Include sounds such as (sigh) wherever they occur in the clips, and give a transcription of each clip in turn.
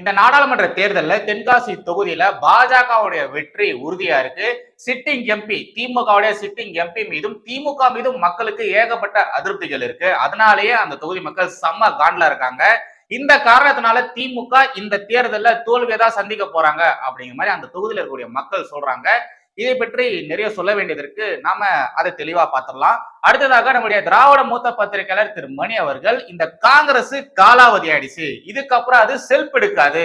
இந்த நாடாளுமன்ற தேர்தலில் தென்காசி தொகுதியில பாஜகவுடைய வெற்றி உறுதியா இருக்கு. சிட்டிங் எம்பி திமுகவுடைய சிட்டிங் எம்பி மீதும் திமுக மீதும் மக்களுக்கு ஏகப்பட்ட அதிருப்திகள் இருக்கு. அதனாலேயே அந்த தொகுதி மக்கள் செம்ம காண்ட்ல இருக்காங்க. இந்த காரணத்தினால திமுக இந்த தேர்தலில் தோல்வியை தான் சந்திக்க போறாங்க அப்படிங்கிற மாதிரி அந்த தொகுதியில் இருக்கக்கூடிய மக்கள் சொல்றாங்க. இதை பற்றி நிறைய சொல்ல வேண்டியதற்கு நாம அதை தெளிவா பார்த்துடலாம். அடுத்ததாக நம்முடைய திராவிட மூத்த பத்திரிகையாளர் திரு மணி அவர்கள் இந்த காங்கிரஸ் காலாவதி ஆயிடுச்சு. இதுக்கப்புறம் அது செல்ப் எடுக்காது.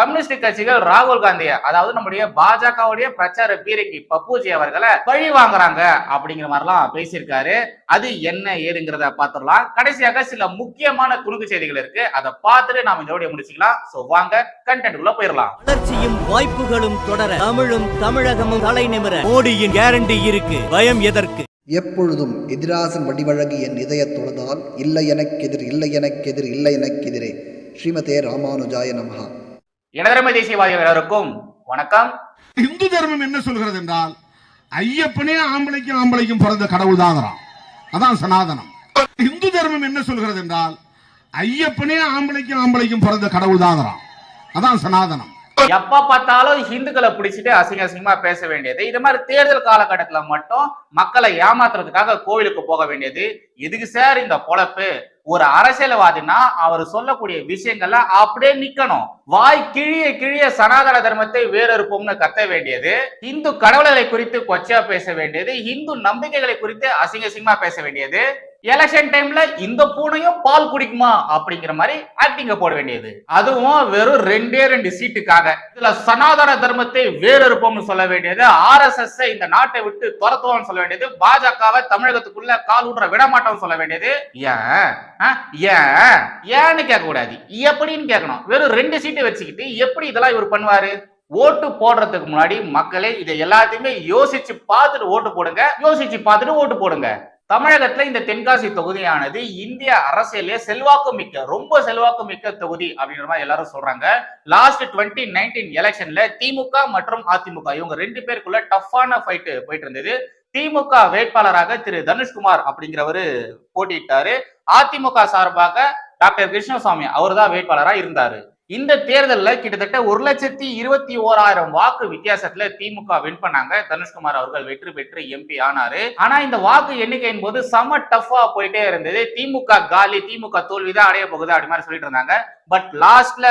கம்யூனிஸ்ட் கட்சிகள் ராகுல் காந்திய அதாவது நம்முடைய பாஜகவுடைய பிரச்சார பீரங்கி பப்புஜி அவர்களை பழி வாங்குறாங்க அப்படிங்கிற மாதிரிலாம் பேசியிருக்காரு. அது என்ன ஏதுங்கிறத பார்த்துடலாம். கடைசியாக சில முக்கியமான துணுக்கு செய்திகள் இருக்கு. அதை பார்த்துட்டு நாம இந்த வீடியோ முடிச்சுக்கலாம். சோ வாங்க கண்டென்ட் உள்ள போயிடலாம். வளர்ச்சியும் வாய்ப்புகளும் தொடர தமிழும் தமிழகமும் தலை நிமிர மோடியின் கேரண்டி இருக்கு. பயம் எதற்கு? எப்பொழுதும் எதிராசன் வடிவழகு என் இதயத் தொழுதால் இல்லை எனக்கெதிர் இல்லை எனக்கெதிர் இல்லை எனக்கெதிரே ஸ்ரீமதே ராமானுஜாய நமஹா. இனதரமை தேசியவாதி எல்லாருக்கும் வணக்கம். இந்து தர்மம் என்ன சொல்கிறது என்றால் ஐயப்பனே ஆம்பளைக்கும் ஆம்பளைக்கும் பிறந்த கடவுள் தாங்கிறான் அதான் சனாதனம். இந்து தர்மம் என்ன சொல்கிறது என்றால் ஐயப்பனே ஆம்பளைக்கும் ஆம்பளைக்கும் பிறந்த கடவுள் தாங்கிறான் அதான் சனாதனம். எப்ப பார்த்தாலும் இந்துக்களை பிடிச்சிட்டு அசிங்க அசிங்கமா பேச வேண்டியது. இது மாதிரி தேர்தல் காலகட்டத்துல மட்டும் மக்களை ஏமாத்துறதுக்காக கோவிலுக்கு போக வேண்டியது. எதுக்கு சார் இந்த பொழப்பு? ஒரு அரசியல்வாதினா அவர் சொல்லக்கூடிய விஷயங்கள்ல அப்படியே நிக்கணும். வாய் கிழிய கிழிய சனாதன தர்மத்தை வேறறுப்போம்னு கத்த வேண்டியது இந்து கடவுள்களை குறித்து கொச்சையா பேச வேண்டியது இந்து நம்பிக்கைகளை குறித்து அசிங்க அசிங்கமா பேச வேண்டியது எலெக்ஷன் டைம்ல இந்த பூனையும் பால் குடிக்குமா? அப்படிங்கிற மாதிரி ஆக்டிங்க போட வேண்டியது. அதுவும் வெறும் ரெண்டே ரெண்டு சீட்டுக்காக. இதுல சனாதன தர்மத்தை வேறறுப்போம்னு சொல்ல வேண்டியது. ஆர் எஸ் எஸ் இந்த நாட்டை விட்டு துரத்துவோம்னு சொல்ல வேண்டியது. பாஜகவை தமிழகத்துக்குள்ள கால் விட மாட்டோம்னு சொல்ல வேண்டியது. ஏன்? ஆ? ஏன்? ஏன்னு கேட்க கூடாது எப்படின்னு கேட்கணும். வெறும் ரெண்டு சீட்டு வச்சுக்கிட்டு எப்படி இதெல்லாம் இவர் பண்ணுவாரு? ஓட்டு போடுறதுக்கு முன்னாடி மக்களே இதை எல்லாத்தையுமே யோசிச்சு பார்த்துட்டு ஓட்டு போடுங்க. யோசிச்சு பார்த்துட்டு ஓட்டு போடுங்க. தமிழகத்துல இந்த தென்காசி தொகுதியானது இந்திய அரசியலே செல்வாக்கு மிக்க ரொம்ப செல்வாக்கு மிக்க தொகுதி அப்படின்ற மாதிரி எல்லாரும் சொல்றாங்க. லாஸ்ட் டுவெண்ட்டி நைன்டீன் எலெக்ஷன்ல திமுக மற்றும் அதிமுக இவங்க ரெண்டு பேருக்குள்ள டஃப்பான ஃபைட்டு போயிட்டு இருந்தது. திமுக வேட்பாளராக திரு தனுஷ்குமார் அப்படிங்கிறவரு போட்டியிட்டாரு. அதிமுக சார்பாக டாக்டர் கிருஷ்ணசாமி அவர் தான் வேட்பாளரா இருந்தாரு. இந்த தேர்தலில் கிட்டத்தட்ட ஒரு லட்சத்தி இருபத்தி ஓராயிரம் வாக்கு வித்தியாசத்துல திமுக வின் பண்ணாங்க. தனுஷ்குமார் அவர்கள் வெற்றி பெற்று எம்பி ஆனாரு. ஆனா இந்த வாக்கு எண்ணிக்கையின் போது செம டஃபா போயிட்டே இருந்தது. திமுக காலி திமுக தோல்விதான் அடைய போகுது அப்படி மாதிரி சொல்லிட்டு இருந்தாங்க. பட் லாஸ்ட்ல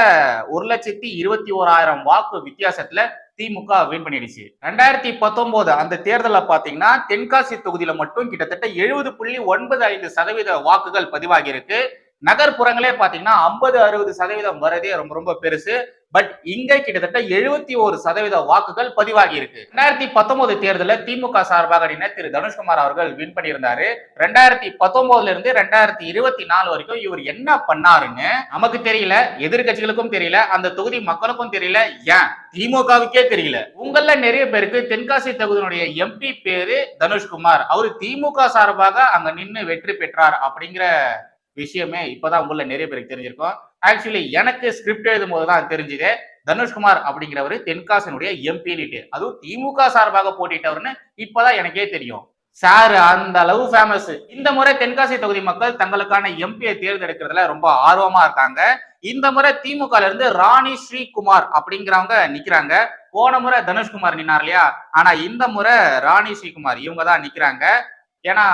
ஒரு லட்சத்தி இருபத்தி ஓராயிரம் வாக்கு வித்தியாசத்துல திமுக வின் பண்ணிடுச்சு. ரெண்டாயிரத்தி பத்தொன்பது அந்த தேர்தலில் பாத்தீங்கன்னா தென்காசி தொகுதியில மட்டும் கிட்டத்தட்ட எழுபது புள்ளி ஒன்பது ஐந்து சதவீத வாக்குகள் பதிவாகி இருக்கு நகர்ப்புறங்களே பாத்தீங்கன்னா ஐம்பது அறுபது சதவீதம் வரதே ரொம்ப ரொம்ப பெருசு. பட் இங்க கிட்டத்தட்ட எழுபத்தி ஒரு சதவீத வாக்குகள் பதிவாகி இருக்கு. ரெண்டாயிரத்தி பத்தொன்பது தேர்தலில் திமுக சார்பாக அப்படின்னு திரு தனுஷ்குமார் அவர்கள் வின் பண்ணியிருந்தாரு. ரெண்டாயிரத்தி பத்தொன்பதுல இருந்து ரெண்டாயிரத்தி இருபத்தி நாலு வரைக்கும் இவர் என்ன பண்ணாருன்னு நமக்கு தெரியல எதிர்கட்சிகளுக்கும் தெரியல அந்த தொகுதி மக்களுக்கும் தெரியல. ஏன்? திமுகவுக்கே தெரியல. உங்கள நிறைய பேருக்கு தென்காசி தொகுதியினுடைய எம்பி பேரு தனுஷ்குமார். அவரு திமுக சார்பாக அங்க நின்று வெற்றி பெற்றார் அப்படிங்கிற விஷயமே இப்போதான் உங்கள நிறைய பேருக்கு தெரிஞ்சிருக்கும். ஆக்சுவலி எனக்கு ஸ்கிரிப்ட் எழுதும் போது தான் தெரிஞ்சுது. தனுஷ்குமார் அப்படிங்கிறவர் தென்காசினுடைய எம்பின்னுட்டு அதுவும் திமுக சார்பாக போட்டிட்டவர்னு இப்போதான் எனக்கே தெரியும். சார் அந்த அளவு ஃபேமஸ் இந்த முறை தென்காசி தொகுதி மக்கள் தங்களுக்கான எம்பியை தேர்ந்தெடுக்கிறதுல ரொம்ப ஆர்வமா இருக்காங்க. இந்த முறை திமுக இருந்து ராணி ஸ்ரீகுமார் அப்படிங்கிறவங்க நிக்கிறாங்க. போன முறை தனுஷ்குமார் நின்னார் இல்லையா? ஆனா இந்த முறை ராணி ஸ்ரீகுமார் இவங்க தான் நிக்கிறாங்க. ஏன்னா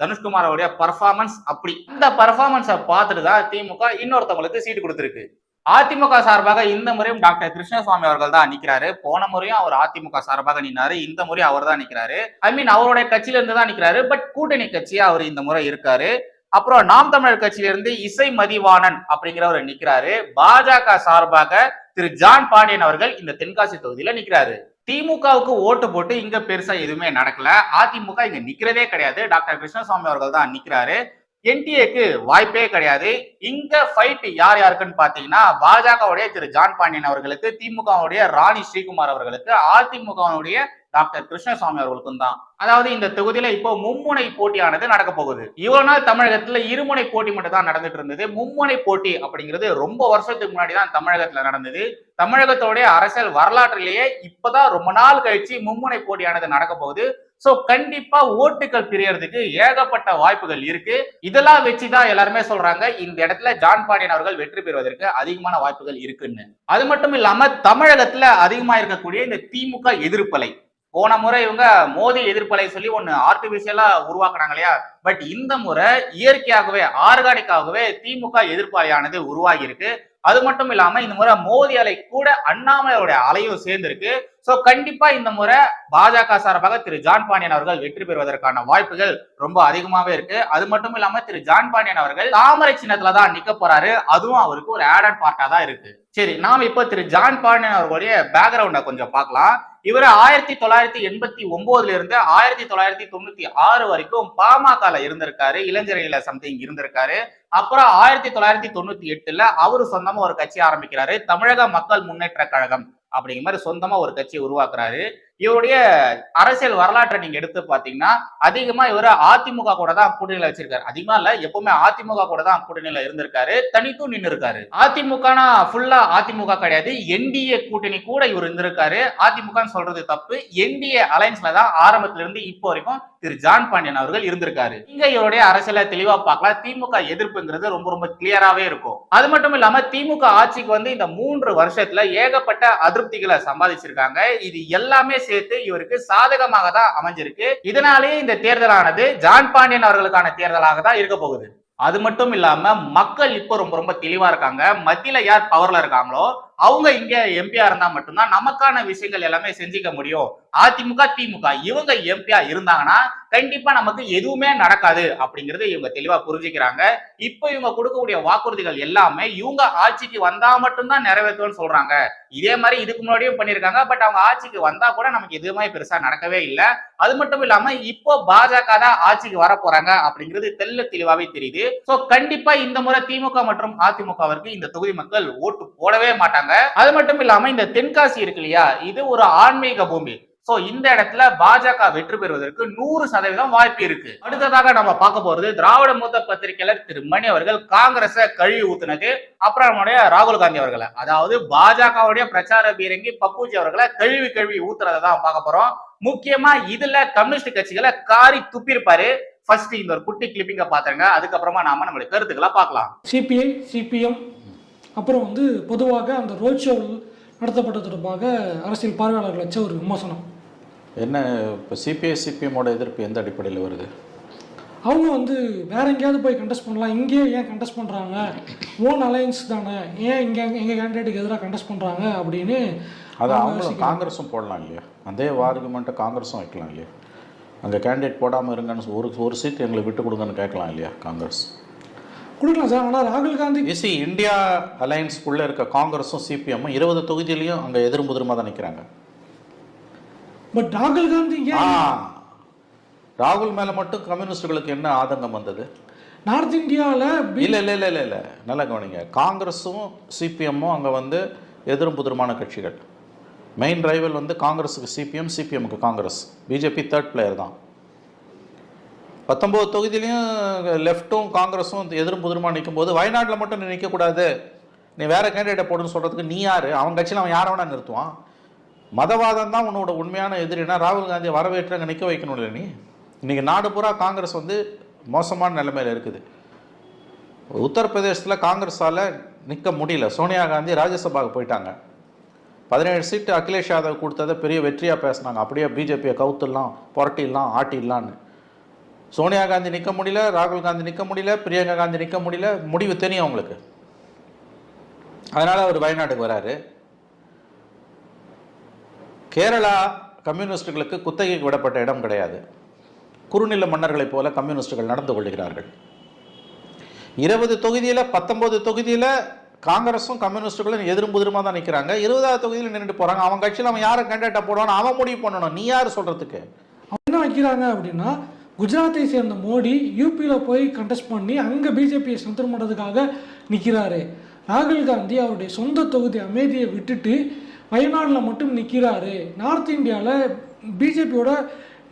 தனுஷ்குமாரோடைய பர்ஃபார்மன்ஸ் அப்படி. இந்த பர்ஃபார்மன்ஸை பார்த்துட்டு தான் திமுக இன்னொருத்தவங்களுக்கு சீட்டு கொடுத்துருக்கு. அதிமுக சார்பாக இந்த முறையும் டாக்டர் கிருஷ்ணசுவாமி அவர்கள் தான் நிக்கிறாரு. போன முறையும் அவர் அதிமுக சார்பாக நின்னாரு. இந்த முறையும் அவர் தான் நிக்கிறாரு. ஐ மீன் அவருடைய கட்சியில இருந்து தான் நிக்கிறாரு. பட் கூட்டணி கட்சியா அவர் இந்த முறை இருக்காரு. அப்புறம் நாம் தமிழர் கட்சியிலிருந்து இசை மதிவாணன் அப்படிங்கிறவர் நிக்கிறாரு. பாஜக சார்பாக திரு ஜான் பாண்டியன் அவர்கள் இந்த தென்காசி தொகுதியில நிக்கிறாரு. திமுகவுக்கு ஓட்டு போட்டு இங்க பெருசா எதுவுமே நடக்கல. அதிமுக இங்க நிக்கிறதே கிடையாது. டாக்டர் கிருஷ்ணசுவாமி அவர்கள் தான் நிக்கிறாரு. என்டிஏக்கு வாய்ப்பே கிடையாது. இங்க ஃபைட் யார் யாருக்குன்னு பாத்தீங்கன்னா பாஜகவுடைய திரு ஜான் பாண்டியன் அவர்களுக்கு திமுகவுடைய ராணி ஸ்ரீகுமார் அவர்களுக்கு அதிமுகவுடைய டாக்டர் கிருஷ்ணசாமி அவர்களுக்கும் தான். அதாவது இந்த தொகுதியில இப்போ மும்முனை போட்டியானது நடக்க போகுது. இவ்வளவு நாள் தமிழகத்துல இருமுனை போட்டி மட்டும் தான் நடந்துட்டு இருந்தது. மும்முனை போட்டி அப்படிங்கிறது ரொம்ப வருஷத்துக்கு முன்னாடி தான் தமிழகத்துல நடந்தது. தமிழகத்தோடைய அரசியல் வரலாற்றிலேயே இப்பதான் ரொம்ப நாள் கழிச்சு மும்முனை போட்டியானது நடக்க போகுது. சோ கண்டிப்பா ஓட்டுகள் பிரியறதுக்கு ஏகப்பட்ட வாய்ப்புகள் இருக்கு. இதெல்லாம் வச்சுதான் எல்லாருமே சொல்றாங்க இந்த இடத்துல ஜான் பாண்டியன் அவர்கள் வெற்றி பெறுவதற்கு அதிகமான வாய்ப்புகள் இருக்குன்னு. அது மட்டும் இல்லாம தமிழகத்துல அதிகமா இருக்கக்கூடிய இந்த திமுக எதிர்ப்பலை. போன முறை இவங்க மோதி எதிர்ப்பலை சொல்லி ஒன்று ஆர்டிபிஷியலா உருவாக்குனாங்க இல்லையா? பட் இந்த முறை இயற்கையாகவே ஆர்கானிக்காகவே திமுக எதிர்ப்பலையானது உருவாகி இருக்கு. அது மட்டும் இல்லாம இந்த முறை மோதி அலை கூட அண்ணாமலையோட அலையும் சேர்ந்திருக்கு. சோ கண்டிப்பா இந்த முறை பாஜக சார்பாக திரு ஜான் பாண்டியன் அவர்கள் வெற்றி பெறுவதற்கான வாய்ப்புகள் ரொம்ப அதிகமாவே இருக்கு. அது மட்டும் இல்லாம திரு ஜான் பாண்டியன் அவர்கள் தாமரை சின்னத்துல தான் நிக்க போறாரு. அதுவும் அவருக்கு ஒரு ஆடட் பார்ட்டா தான் இருக்கு. சரி நாம இப்போ திரு ஜான் பாண்டியன் அவர்களுடைய பேக்ரவுண்ட கொஞ்சம் பார்க்கலாம். இவர் ஆயிரத்தி தொள்ளாயிரத்தி எண்பத்தி ஒன்பதுல இருந்து ஆயிரத்தி தொள்ளாயிரத்தி தொண்ணூத்தி ஆறு வரைக்கும் பாமகல இருந்திருக்காரு. இளைஞர்களில சம்திங் இருந்திருக்காரு. அப்புறம் ஆயிரத்தி தொள்ளாயிரத்தி தொண்ணூத்தி எட்டுல அவரு சொந்தமா ஒரு கட்சி ஆரம்பிக்கிறாரு. தமிழக மக்கள் முன்னேற்ற கழகம். அப்படிங்கிற மாதிரி சொந்தமா ஒரு கட்சியை உருவாக்குறாரு. இவருடைய அரசியல் வரலாற்றை நீங்க எடுத்து பாத்தீங்கன்னா அதிகமா இவர் அதிமுக கூட தான் கூட்டணியில வச்சிருக்காரு. அதிகமா இல்ல எப்பவுமே அதிமுக கூட தான் கூட்டணியில இருந்திருக்காரு. தனித்தும் நின்று இருக்காரு. அதிமுகனா ஃபுல்லா அதிமுக கிடையாது. என்டிஏ கூட்டணி கூட இவர் இருந்திருக்காரு. அதிமுகன்னு சொல்றது தப்பு. என்டிஏ அலைன்ஸ்ல தான் ஆரம்பத்துல இருந்து இப்போ வரைக்கும் திரு. ஜான் பாண்டியன் அவர்கள் இருந்திருக்காரு. இங்க இவருடைய அரசியல தெளிவா பார்க்கலாம். திமுக எதிர்ப்புங்கிறது ரொம்ப ரொம்ப கிளியராவே இருக்கும். அது மட்டும் இல்லாம திமுக ஆட்சிக்கு வந்து இந்த மூன்று வருஷத்துல ஏகப்பட்ட அதிருப்திகளை சம்பாதிச்சிருக்காங்க. இது எல்லாமே சேர்த்து இவருக்கு சாதகமாக தான் அமைஞ்சிருக்கு. இதனாலேயே இந்த தேர்தலானது ஜான் பாண்டியன் அவர்களுக்கான தேர்தலாக தான் இருக்க போகுது. அது மட்டும் இல்லாம மக்கள் இப்போ ரொம்ப ரொம்ப தெளிவா இருக்காங்க. மத்தியில யார் பவர்ல இருக்காங்களோ அவங்க இங்க எம்பியா இருந்தா மட்டும்தான் நமக்கான விஷயங்கள் எல்லாமே செஞ்சுக்க முடியும். அதிமுக திமுக இவங்க எம்பியா இருந்தாங்கன்னா கண்டிப்பா நமக்கு எதுவுமே நடக்காது அப்படிங்கறத இவங்க தெளிவா புரிஞ்சுக்கிறாங்க. இப்போ இவங்க கொடுக்கக்கூடிய வாக்குறுதிகள் எல்லாமே இவங்க ஆட்சிக்கு வந்தா மட்டும்தான் நிறைவேற்றும்னு சொல்றாங்க. இதே மாதிரி இதுக்கு முன்னாடியும் பண்ணிருக்காங்க பட் அவங்க ஆட்சிக்கு வந்தா கூட நமக்கு எதுவுமே பெருசா நடக்கவே இல்லை. அது மட்டும் இல்லாம இப்போ பாஜக தான் ஆட்சிக்கு வர போறாங்க அப்படிங்கிறது தெல்ல தெளிவாவே தெரியுது. சோ கண்டிப்பா இந்த முறை திமுக மற்றும் அதிமுகவிற்கு இந்த தொகுதி மக்கள் ஓட்டு போடவே மாட்டாங்க. அது மட்டும் இல்லாம இந்த தென்காசி இருக்கு இல்லையா? இது ஒரு ஆன்மீக பூமி. சோ இந்த இடத்துல பாஜக வெற்றி பெறுவதற்கு நூறு சதவீதம் வாய்ப்பு இருக்கு. அடுத்ததாக நம்ம பார்க்க போறது திராவிட மூத்த பத்திரிகையாளர் திரு மணி அவர்கள் காங்கிரஸ கழுவி ஊத்துனது அப்புறம் நம்முடைய ராகுல் காந்தி அவர்களை. அதாவது பாஜகவுடைய பிரச்சார பீரங்கி பப்புஜி அவர்களை கழுவி கழுவி ஊத்துறதை தான் பார்க்க போறோம். முக்கியமா இதுல கம்யூனிஸ்ட் கட்சிகளை காரி துப்பிருப்பாரு ஃபர்ஸ்ட் இந்த ஒரு குட்டி கிளிப்பிங்க பாத்துருங்க அதுக்கப்புறமா நாம நம்மளுடைய கருத்துக்களை பார்க்கலாம். சிபிஐ சிபிஎம் அப்புறம் வந்து பொதுவாக அந்த ரோட் ஷோ நடத்தப்பட்டது தொடர்பாக அரசியல் பார்வையாளர்கள் வச்ச ஒரு விமர்சனம். என்ன இப்போ சிபிஐ சிபிஎம்மோட எதிர்ப்பு எந்த அடிப்படையில் வருது? அவங்க வந்து வேற எங்கேயாவது போய் கண்டெஸ்ட் பண்ணலாம் இங்கேயே ஏன் கண்டெஸ்ட் பண்ணுறாங்க ஓன் அலையன்ஸ் தானே ஏன் இங்கே எங்கள் கேண்டிடேட்டுக்கு எதிராக கண்டெஸ்ட் பண்ணுறாங்க அப்படின்னு அது அவங்க அவங்களும். காங்கிரஸும் போடலாம் இல்லையா? அதே ஆர்குமெண்ட்டை காங்கிரஸும் வைக்கலாம் இல்லையா? அங்கே கேண்டிடேட் போடாமல் இருங்கன்னு ஒரு ஒரு சீட் எங்களுக்கு விட்டு கொடுங்கன்னு கேட்கலாம் இல்லையா காங்கிரஸ்? கொடுக்கலாம் சார். ஆனால் ராகுல் காந்தி இசி இந்தியா அலையன்ஸ்குள்ளே இருக்க காங்கிரஸும் சிபிஎம்மும் இருபது தொகுதியிலையும் அங்கே எதிர்முதிரமாக தான் நிற்கிறாங்க பட் ராகுல் காந்தி ராகுல் மேலே மட்டும் கம்யூனிஸ்டுகளுக்கு என்ன ஆதங்கம் வந்தது? நார்த் இந்தியாவில் இல்லை இல்லை இல்லை இல்லை இல்லை. நல்லா கவனிங்க. காங்கிரஸும் சிபிஎம்மும் அங்கே வந்து எதிரும் புதிருமான கட்சிகள். மெயின் ரைவல் வந்து காங்கிரஸுக்கு சிபிஎம் சிபிஎம்க்கு காங்கிரஸ். பிஜேபி தேர்ட் பிளேயர் தான். பத்தொம்போது தொகுதியிலையும் லெஃப்ட்டும் காங்கிரஸும் எதிரும் புதிருமா நிற்கும் போது வயநாட்டில் மட்டும் நீ நிற்கக்கூடாது நீ வேற கேண்டிடேட்டை போடுன்னு சொல்கிறதுக்கு நீ யார்? அவன் கட்சியில் அவன் யாரை வேணா நிறுத்துவான். மதவாதம் தான் உன்னோட உண்மையான எதிரினா ராகுல் காந்தியை வரவேற்று அங்கே நிற்க வைக்கணும் இல்லை நீ? இன்றைக்கி நாடு பூரா காங்கிரஸ் வந்து மோசமான நிலைமையில் இருக்குது. உத்தரப்பிரதேசத்தில் காங்கிரஸால் நிற்க முடியல. சோனியா காந்தி ராஜ்யசபாவுக்கு போயிட்டாங்க. பதினேழு சீட்டு அகிலேஷ் யாதவ் கொடுத்ததை பெரிய வெற்றியாக பேசினாங்க. அப்படியே பிஜேபியை கவுத்துடலாம் புரட்டிடலாம் ஆட்டிடலான்னு சோனியா காந்தி நிற்க முடியல ராகுல் காந்தி நிற்க முடியல பிரியங்கா காந்தி நிற்க முடியல முடிவு தெரியும் அவங்களுக்கு. அதனால் அவர் வயநாட்டுக்கு வராரு. கேரளா கம்யூனிஸ்டுகளுக்கு குத்தகைக்கு விடப்பட்ட இடம் கிடையாது. குறுநில மன்னர்களைப் போல கம்யூனிஸ்டுகள் நடந்து கொள்கிறார்கள். இருபது தொகுதியில் பத்தொன்பது தொகுதியில் காங்கிரஸும் கம்யூனிஸ்டுகளும் எதிரும் புதிருமா தான் நிற்கிறாங்க இருபதாவது தொகுதியில் நின்றுட்டு போகிறாங்க அவன் கட்சியில் அவன் யாரை கேண்டிடேட்டாக போடுவான்னு அவன் முடிவு பண்ணணும். நீ யார் சொல்கிறதுக்கு அவங்க என்ன வைக்கிறாங்க அப்படின்னா குஜராத்தை சேர்ந்த மோடி யூபியில் போய் கண்டெஸ்ட் பண்ணி அங்கே பிஜேபியை ஸ்ட்ரென்தன் பண்ணுறதுக்காக நிற்கிறாரு ராகுல் காந்தி அவருடைய சொந்த தொகுதி அமேதியை விட்டுட்டு வயநாடில் மட்டும் நிற்கிறாரு நார்த் இந்தியாவில் பிஜேபியோட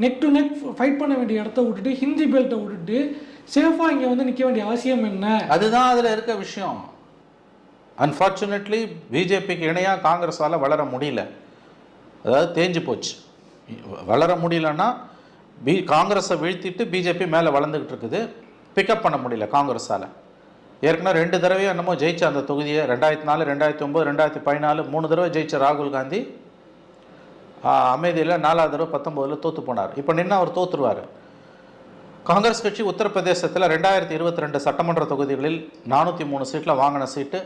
நெக் டு நெக் ஃபைட் பண்ண வேண்டிய இடத்த விட்டுட்டு ஹிந்தி பெல்ட்டை விட்டுட்டு சேஃபாக இங்கே வந்து நிற்க வேண்டிய அவசியம் என்ன? அதுதான் அதில் இருக்க விஷயம். அன்ஃபார்ச்சுனேட்லி பிஜேபிக்கு இணையாக காங்கிரஸால் வளர முடியல. அதாவது தேஞ்சு போச்சு. வளர முடியலன்னா பி காங்கிரஸை வீழ்த்திட்டு பிஜேபி மேலே வளர்ந்துக்கிட்டு இருக்குது. பிக்கப் பண்ண முடியல காங்கிரஸால். ஏற்கனவே ரெண்டு தடவையும் என்னமோ ஜெயிச்ச அந்த தொகுதியை ரெண்டாயிரத்தி நாலு ரெண்டாயிரத்தி ஒம்பது ரெண்டாயிரத்தி பதினாலு மூணு தடவை ஜெயிச்ச ராகுல் காந்தி அமைதியில் நாலாவது தடவை பத்தொம்போதில் தோற்று போனார். இப்போ நின்று அவர் தோற்றுருவார் காங்கிரஸ் கட்சி உத்தரப்பிரதேசத்தில் ரெண்டாயிரத்தி இருபத்தி ரெண்டு சட்டமன்ற தொகுதிகளில் நானூற்றி மூணு சீட்டில் வாங்கின சீட்டு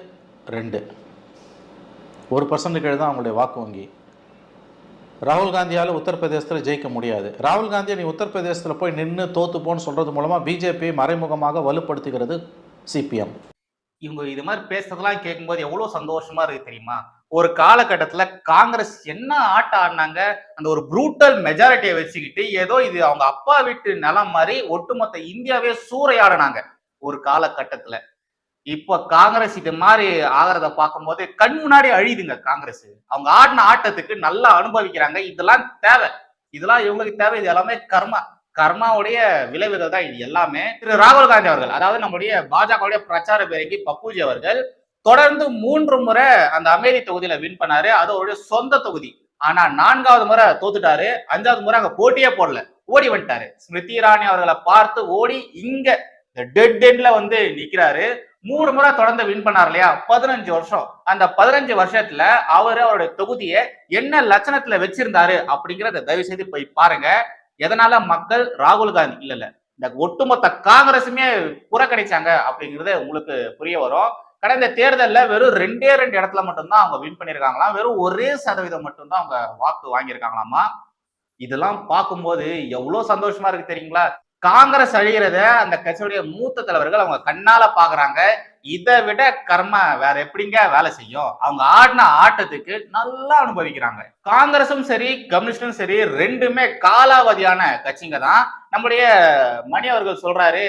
ரெண்டு. ஒரு பர்சன்ட்டுக்கு தான் அவங்களுடைய வாக்கு வங்கி. ராகுல் காந்தியால் உத்தரப்பிரதேசத்தில் ஜெயிக்க முடியாது. ராகுல் காந்தியை நீ உத்தரப்பிரதேசத்தில் போய் நின்று தோத்து போன்னு சொல்கிறது மூலமாக பிஜேபியை மறைமுகமாக வலுப்படுத்துகிறது சிபிஎம். இவங்க இது மாதிரி பேசுறதெல்லாம் கேட்கும்போது எவ்வளோ சந்தோஷமா இருக்கு தெரியுமா? ஒரு காலகட்டத்தில் காங்கிரஸ் என்ன ஆட்டம் ஆடினாங்க? அந்த ஒரு ப்ரூட்டல் மெஜாரிட்டியை வச்சுக்கிட்டு ஏதோ இது அவங்க அப்பா வீட்டு நிலம் மாதிரி ஒட்டுமொத்த இந்தியாவே சூறையாடினாங்க ஒரு காலகட்டத்தில். இப்ப காங்கிரஸ் இது மாதிரி ஆகிறத பார்க்கும்போது கண் முன்னாடி அழியுதுங்க காங்கிரஸ். அவங்க ஆடின ஆட்டத்துக்கு நல்லா அனுபவிக்கிறாங்க. இதெல்லாம் தேவை. இதெல்லாம் இவங்களுக்கு தேவை. இது எல்லாமே கர்மா. கர்மாவுடைய விளைவுகள் தான் இது எல்லாமே. திரு ராகுல் காந்தி அவர்கள் அதாவது நம்முடைய பாஜகவுடைய பிரச்சார பேரங்கி பப்புஜி அவர்கள் தொடர்ந்து மூன்று முறை அந்த அமேதி தொகுதியில வின் பண்ணாரு. அது அவருடைய சொந்த தொகுதி. ஆனா நான்காவது முறை தோத்துட்டாரு. அஞ்சாவது முறை அங்க போட்டியே போடல. ஓடி வந்துட்டாரு. ஸ்மிருதி இராணி அவர்களை பார்த்து ஓடி இங்க டெட் எண்ட்ல வந்து நிக்கிறாரு. மூணு முறை தொடர்ந்து வின் பண்ணார் இல்லையா? பதினஞ்சு வருஷம். அந்த பதினஞ்சு வருஷத்துல அவரு அவருடைய தொகுதியை என்ன லட்சணத்துல வச்சிருந்தாரு அப்படிங்கறத தயவு செய்து போய் பாருங்க. எதனால மக்கள் ராகுல் காந்தி இல்ல இல்ல இந்த ஒட்டுமொத்த காங்கிரசுமே புறக்கணிச்சாங்க அப்படிங்கறது உங்களுக்கு புரிய வரும். கடந்த தேர்தலில் வெறும் ரெண்டே ரெண்டு இடத்துல மட்டும்தான் அவங்க வின் பண்ணியிருக்காங்களாம் வெறும் ஒரே சதவீதம் மட்டும்தான் அவங்க வாக்கு வாங்கியிருக்காங்களாமா? இதெல்லாம் பார்க்கும்போது எவ்வளோ சந்தோஷமா இருக்கு தெரியுங்களா? காங்கிரஸ் அழிகிறத அந்த கட்சியுடைய மூத்த தலைவர்கள் அவங்க கண்ணால பாக்குறாங்க. இதை விட கர்ம வேற எப்படிங்க வேலை செய்யும்? அவங்க ஆடின ஆட்டத்துக்கு நல்லா அனுபவிக்கிறாங்க. காங்கிரஸும் சரி கம்யூனிஸ்டும் சரி ரெண்டுமே காலாவதியான கட்சிங்க தான். நம்முடைய மணி அவர்கள் சொல்றாரு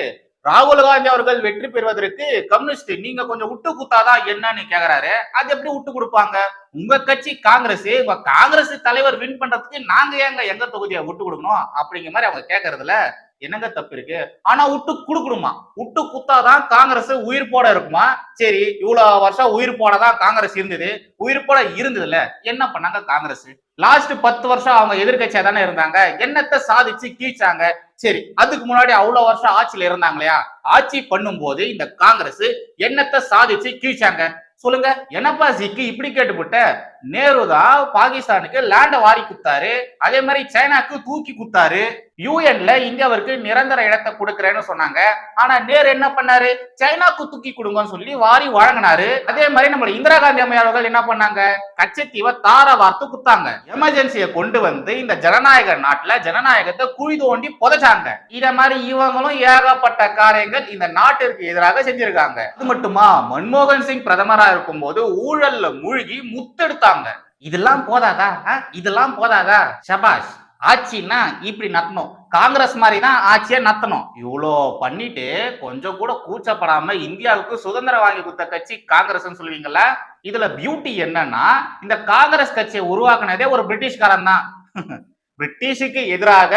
ராகுல் காந்தி அவர்கள் வெற்றி பெறுவதற்கு கம்யூனிஸ்ட் நீங்க கொஞ்சம் விட்டு குத்தாதான் என்னன்னு கேக்குறாரு. அது எப்படி விட்டு கொடுப்பாங்க? உங்க கட்சி காங்கிரஸ் உங்க காங்கிரஸ் தலைவர் வின் பண்றதுக்கு நாங்க ஏங்க எங்க தொகுதியை விட்டு கொடுக்கணும்? அப்படிங்கிற மாதிரி அவங்க கேக்குறதுல என்னங்க தப்பு இருக்கு? ஆனா விட்டு குடுக்கணுமா? விட்டு குத்தாதான் காங்கிரஸ் உயிர் போட இருக்குமா? சரி இவ்வளவு வருஷம் உயிர் போடதான் காங்கிரஸ் இருந்தது. உயிர் போட இருந்ததுல என்ன பண்ணாங்க காங்கிரஸ்? லாஸ்ட் பத்து வருஷம் அவங்க எதிர்கட்சியா தானே இருந்தாங்க. என்னத்தை சாதிச்சு கீழ்ச்சாங்க? சரி அதுக்கு முன்னாடி அவ்வளவு வருஷம் ஆட்சியில இருந்தாங்க இல்லையா ஆட்சி பண்ணும்போது இந்த காங்கிரஸ் என்னத்தை சாதிச்சு கீழ்ச்சாங்க? சொல்லுங்க. என்னப்பா ஜிக்கு இப்படி கேட்டுப்பட்ட? நேரு தான் பாகிஸ்தானுக்கு லேண்டை வாரி குத்தாரு அதே மாதிரி சைனாக்கு தூக்கி குத்தாரு யூஎன்ல இந்தியாவிற்கு நிரந்தர இடத்தை கொடுக்கறேன்னு சொன்னாங்க. ஆனா நேரு என்ன பண்ணாரு? சைனாக்கு தூக்கி கொடுங்கன்னு சொல்லி வாரி வழங்கினாரு. அதே மாதிரி நம்ம இந்திரா காந்தி அம்மையாளர்கள் என்ன பண்ணாங்க? கச்சத்தீவை தார வார்த்து குத்தாங்க. எமர்ஜென்சியை கொண்டு வந்து இந்த ஜனநாயக நாட்டுல ஜனநாயகத்தை குழி தோண்டி புதைச்சாங்க. இத மாதிரி இவங்களும் ஏகப்பட்ட காரியங்கள் இந்த நாட்டிற்கு எதிராக செஞ்சிருக்காங்க. அது மட்டுமா? மன்மோகன் சிங் பிரதமரா இருக்கும் போது ஊழல்ல மூழ்கி முத்தெடுத்தாங்க. இதெல்லாம் போதாதா? இதெல்லாம் போதாதா? ஷபாஷ் ஆட்சின்னா இப்படி நத்தணும். காங்கிரஸ் மாதிரி தான் ஆட்சியை நத்தணும். இவ்வளோ பண்ணிட்டு கொஞ்சம் கூட கூச்சப்படாம இந்தியாவுக்கு சுதந்திரம் வாங்கி கொடுத்த கட்சி காங்கிரஸ் சொல்லுவீங்கல்ல இதுல பியூட்டி என்னன்னா இந்த காங்கிரஸ் கட்சியை உருவாக்குனதே ஒரு பிரிட்டிஷ்காரன் தான். (laughs) பிரிட்டிஷுக்கு எதிராக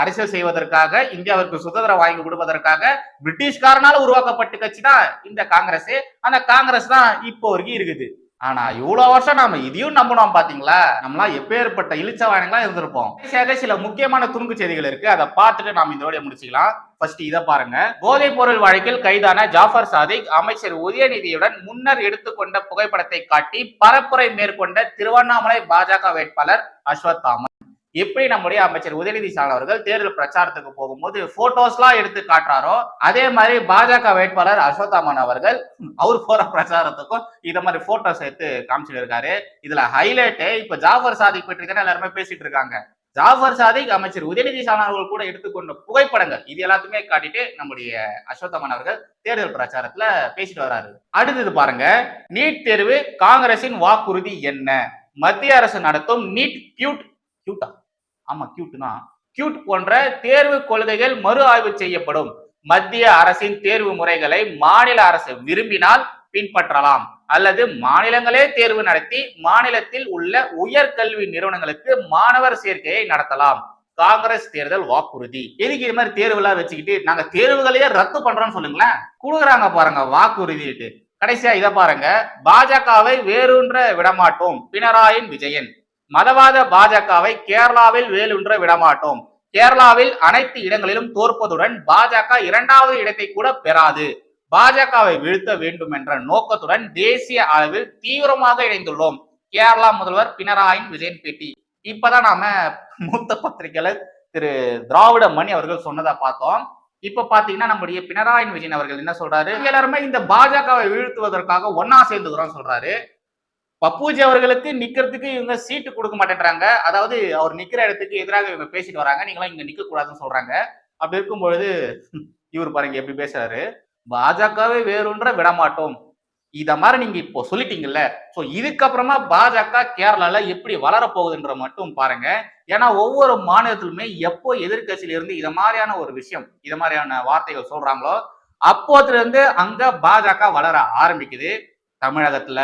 அரசியல் செய்வதற்காக இந்தியாவிற்கு சுதந்திரம் வாங்கி கொடுப்பதற்காக பிரிட்டிஷ்காரனால உருவாக்கப்பட்ட கட்சி தான் இந்த காங்கிரஸ் அந்த காங்கிரஸ் தான் இப்போ வரைக்கும் இருக்குது. ஆனா இவ்வளவு வருஷம் நாம இதையும் நம்பணும் பாத்தீங்களா? நம்மளாம் எப்பேற்பட்ட இழிச்சவாயங்களா இருந்திருப்போம். கடைசியாக சில முக்கியமான துணுக்கு செய்திகள் இருக்கு. அதை பார்த்துட்டு நாம இதோட முடிச்சுக்கலாம். ஃபர்ஸ்ட் இதை பாருங்க. போதைப் பொருள் வழக்கில் கைதான ஜாஃபர் சாதிக் அமைச்சர் உதயநிதியுடன் முன்னர் எடுத்துக்கொண்ட புகைப்படத்தை காட்டி பரப்புரை மேற்கொண்ட திருவண்ணாமலை பாஜக வேட்பாளர் அஸ்வத்தாமன் எப்படி நம்முடைய அமைச்சர் உதயநிதி ஸ்டாலின் அவர்கள் தேர்தல் பிரச்சாரத்துக்கு போகும்போது போட்டோஸ்லாம் எடுத்து காட்டுறாரோ அதே மாதிரி பாஜக வேட்பாளர் அஸ்வத்தாமன் அவர்கள் அவர் போற பிரச்சாரத்துக்கும் இதை மாதிரி போட்டோஸ் எடுத்து காமிச்சிட்டு இருக்காரு இதுல ஹைலைட்டே இப்ப ஜாஃபர் சாதிக் பற்றி தானே எல்லாருமே பேசிட்டு இருக்காங்க. ஜாஃபர் சாதிக் அமைச்சர் உதயநிதி ஸ்டாலின் அவர்கள் கூட எடுத்துக்கொண்ட புகைப்படங்கள் இது எல்லாத்தையுமே காட்டிட்டு நம்முடைய அஸ்வத்தாமன் அவர்கள் தேர்தல் பிரச்சாரத்துல பேசிட்டு வர்றாரு அடுத்தது பாருங்க நீட் தேர்வு காங்கிரசின் வாக்குறுதி என்ன? மத்திய அரசு நடத்தும் நீட் கியூட் கியூட்டா ஆமா கியூட் தான். கியூட் போன்ற தேர்வு கொள்கைகள் மறு ஆய்வு செய்யப்படும். மத்திய அரசின் தேர்வு முறைகளை மாநில அரசு விரும்பினால் பின்பற்றலாம். அல்லது மாநிலங்களே தேர்வு நடத்தி மாநிலத்தில் உள்ள உயர்கல்வி நிறுவனங்களுக்கு மாணவர் சேர்க்கையை நடத்தலாம். காங்கிரஸ் தேர்தல் வாக்குறுதி. எதுக்கு இது மாதிரி தேர்வுலாம் வச்சுக்கிட்டு நாங்க தேர்வுகளையே ரத்து பண்றோம்னு சொல்லுங்களேன். கொடுக்குறாங்க பாருங்க வாக்குறுதிட்டு கடைசியா இதை பாருங்க பாஜகவை வேறுன்ற விடமாட்டோம். பினராயின் விஜயன். மதவாத பாஜகவை கேரளாவில் வேலுன்ற விடமாட்டோம். கேரளாவில் அனைத்து இடங்களிலும் தோற்பதுடன் பாஜக இரண்டாவது இடத்தை கூட பெறாது. பாஜகவை வீழ்த்த வேண்டும் என்ற நோக்கத்துடன் தேசிய அளவில் தீவிரமாக இணைந்துள்ளோம். கேரளா முதல்வர் பினராயின் விஜயன் பேட்டி. இப்பதான் நாம மூத்த பத்திரிகையாளர் திரு திராவிட மணி அவர்கள் சொன்னதை பார்த்தோம். இப்ப பாத்தீங்கன்னா நம்முடைய பினராயி விஜயன் அவர்கள் என்ன சொல்றாரு? எல்லாருமே இந்த பாஜகவை வீழ்த்துவதற்காக ஒன்னா சேர்ந்துக்கிறோம் சொல்றாரு. பப்பூஜி அவர்களுக்கு நிக்கிறதுக்கு இவங்க சீட்டு கொடுக்க மாட்டேன்றாங்க. அதாவது அவர் நிக்கிற இடத்துக்கு எதிராக இவங்க பேசிட்டு வராங்க. நீங்களாம் இங்க நிக்க கூடாதுன்னு சொல்றாங்க. அப்படி இருக்கும் பொழுது இவர் பாருங்க எப்படி பேசுறாரு. பாஜகவே வேறுன்ற விடமாட்டோம் இத மாதிரி நீங்க இப்போ சொல்லிட்டீங்கல்ல. சோ இதுக்கப்புறமா பாஜக கேரளால எப்படி வளர போகுதுன்ற மட்டும் பாருங்க. ஏன்னா ஒவ்வொரு மாநிலத்திலுமே எப்போ எதிர்க்கட்சியில இருந்து இத மாதிரியான ஒரு விஷயம் இத மாதிரியான வார்த்தைகள் சொல்றாங்களோ அப்போத்துல இருந்து அங்க பாஜக வளர ஆரம்பிக்குது. தமிழகத்துல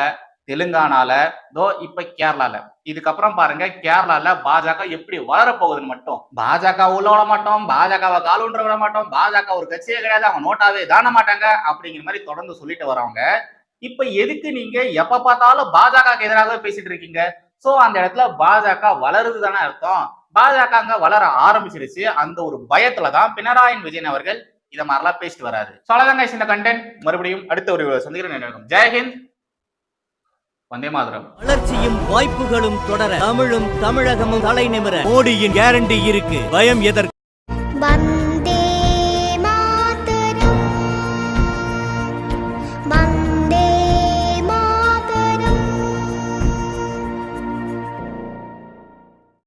தெலுங்கானால தோ இப்ப கேரளால. இதுக்கப்புறம் பாருங்க கேரளால பாஜக எப்படி வளரப்போகுதுன்னு மட்டும். பாஜக உள்ள விட மாட்டோம் பாஜகவை கால் விட மாட்டோம் பாஜக ஒரு கட்சியே கிடையாது அவங்க நோட்டாவே தான மாட்டாங்க அப்படிங்கிற மாதிரி தொடர்ந்து சொல்லிட்டு வரவங்க இப்ப எதுக்கு நீங்க எப்ப பார்த்தாலும் பாஜக எதிராக பேசிட்டு இருக்கீங்க? சோ அந்த இடத்துல பாஜக வளருது தானே அர்த்தம். பாஜக அங்க வளர ஆரம்பிச்சிருச்சு. அந்த ஒரு பயத்துலதான் பினராயி விஜயன் அவர்கள் இதை மாதிரிலாம் பேசிட்டு வராரு So, இந்த கண்டென்ட் மறுபடியும் அடுத்த ஒரு சந்திக்கிறேன். ஜெயஹிந்த் வந்தே மாதரம். வளர்ச்சியும் வாய்ப்புகளும் தொடர தமிழும் தமிழகமும் தலை நிமிர மோடியின் கேரண்டி இருக்கு. பயம் எதற்கு?